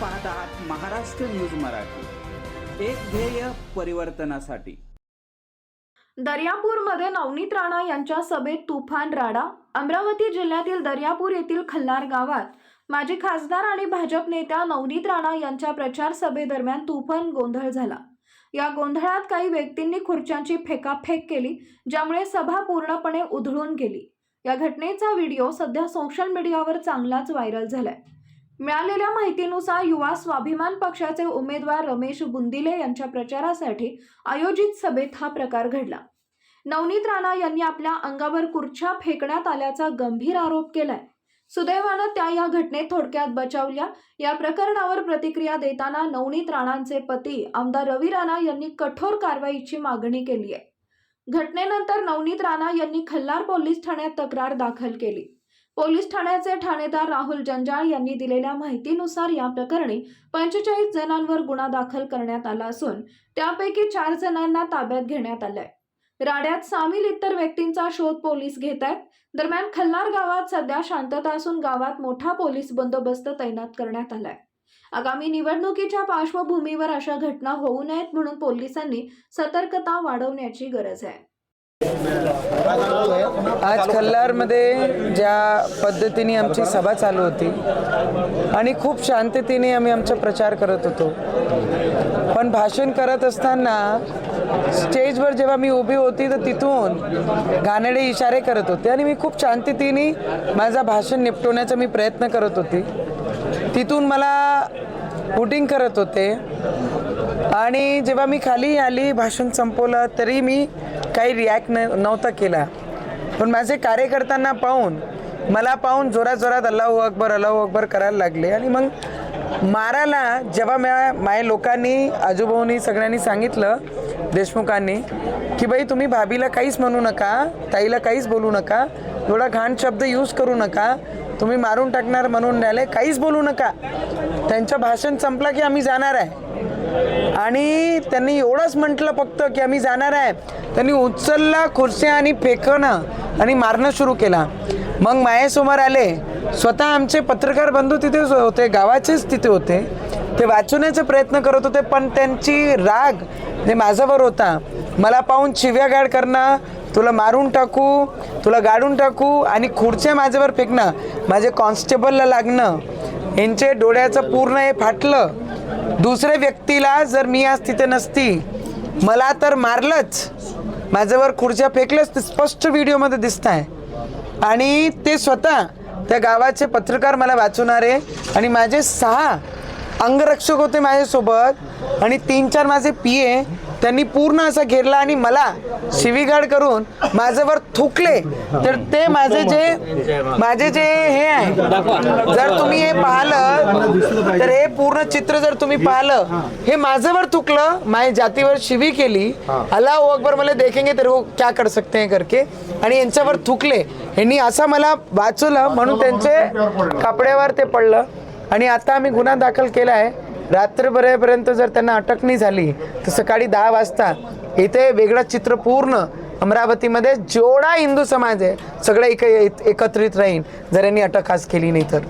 पाहत आहात महाराष्ट्र न्यूज मराठी. एक ध्येय परिवर्तनासाठी. दर्यापूरमध्ये नवनीत राणा यांच्या सभेत तुफान राडा अमरावती जिल्ह्यातील दर्यापूर येथील खल्लार गावात माजी खासदार आणि भाजप नेत्या नवनीत राणा यांच्या प्रचार सभेदरम्यान तुफान गोंधळ झाला. या गोंधळात काही व्यक्तींनी खुर्च्यांची फेकाफेक केली ज्यामुळे सभा पूर्णपणे उधळून गेली. या घटनेचा व्हिडिओ सध्या सोशल मीडियावर चांगलाच व्हायरल झालाय. मिळालेल्या माहितीनुसार युवा स्वाभिमान पक्षाचे उमेदवार रमेश बुंदिले यांच्या प्रचारासाठी आयोजित सभेत हा प्रकार घडला. नवनीत राणा यांनी आपल्या अंगावर कुर्च्या फेकण्यात आल्याचा गंभीर आरोप केलाय. सुदैवानं त्या या घटनेत थोडक्यात बचावल्या. या प्रकरणावर प्रतिक्रिया देताना नवनीत राणांचे पती आमदार रवी राणा यांनी कठोर कारवाईची मागणी केली आहे. घटनेनंतर नवनीत राणा यांनी खल्लार पोलीस ठाण्यात तक्रार दाखल केली. पोलीस ठाण्याचे ठाणेदार राहुल जंजाळ यांनी दिलेल्या माहितीनुसार या प्रकरणी पंचेचाळीस जणांवर गुन्हा दाखल करण्यात आला असून त्यापैकी चार जणांना ताब्यात घेण्यात आलंय. राड्यात सामील इतर व्यक्तींचा शोध पोलीस घेत आहेत. दरम्यान खल्लार गावात सध्या शांतता असून गावात मोठा पोलीस बंदोबस्त तैनात करण्यात आलाय. आगामी निवडणुकीच्या पार्श्वभूमीवर अशा घटना होऊ नयेत म्हणून पोलिसांनी सतर्कता वाढवण्याची गरज आहे. आज खल्लारमध्ये ज्या पद्धतीने आमची सभा चालू होती आणि खूप शांततेने आम्ही आमचा प्रचार करत होतो. पण भाषण करत असताना स्टेजवर जेव्हा मी उभी होती तर तिथून घाणेडे इशारे करत होते आणि मी खूप शांततेने माझा भाषण निपटवण्याचा मी प्रयत्न करत होती. तिथून मला वोटिंग करत होते आणि जेव्हा मी खाली आली भाषण संपवलं तरी मी काही रिॲक्ट न नव्हता केला. पण माझे कार्यकर्त्यांना पाहून मला पाहून जोरात जोरात अल्लाहू अकबर अल्लाहू अकबर करायला लागले. आणि मग मारायला जेव्हा म्या माझ्या लोकांनी आजोबांनी सगळ्यांनी सांगितलं देशमुखांनी की बाई तुम्ही भाभीला काहीच म्हणू नका ताईला काहीच बोलू नका एवढा घाण शब्द यूज करू नका तुम्ही मारून टाकणार म्हणून राहिले काहीच बोलू नका. त्यांचं भाषण संपलं की आम्ही जाणार आहे. आणि त्यांनी एवढंच म्हटलं फक्त की आम्ही जाणार आहे. त्यांनी उचलला खुर्च्या आणि फेकणं आणि मारणं सुरू केला. मग मायासमोर आले. स्वतः आमचे पत्रकार बंधू तिथेच होते गावाचेच तिथे होते. ते वाचवण्याचा प्रयत्न करत होते पण त्यांची राग जे माझ्यावर होता. मला पाहून शिव्यागाड करणं तुला मारून टाकू तुला गाडून टाकू आणि खुर्च्या माझ्यावर फेकणं माझे कॉन्स्टेबलला लागणं यांचे डोळ्याचं पूर्ण हे फाटलं. दुसऱ्या व्यक्तीला जर मी आज तिथे नसती मला तर मारलंच. माझ्यावर खुर्च्या फेकलंच ते स्पष्ट व्हिडिओमध्ये दिसत आहे आणि ते स्वतः त्या गावाचे पत्रकार मला वाचवणारे आणि माझे सहा अंगरक्षक होते माझ्यासोबत आणि तीन चार माझे पी ए त्यांनी पूर्ण असा घेरला आणि मला शिवीगाड करून माझ्यावर थुकले. तर ते माझे जे माझे जे हे आहे जर तुम्ही हे पाहिलं तर हे पूर्ण चित्र जर तुम्ही पाहिलं हे माझ्यावर थुकलं माझ्या जातीवर शिवी केली. अल्लाह अकबर मला देखेंगे तर हो क्या कर सकते हैं करके. आणि यांच्यावर थुकले. यांनी असं मला वाचवलं म्हणून त्यांचे कपड्यावर ते पडलं. आणि आता आम्ही गुन्हा दाखल केला आहे. रात्रभरेपर्यंत जर त्यांना अटक नाही झाली तर सकाळी दहा वाजता इथे वेगळं चित्र पूर्ण अमरावतीमध्ये जेवढा हिंदू समाज आहे सगळं एक एकत्रित राहीन. जर यांनी अटक आज केली नाही तर.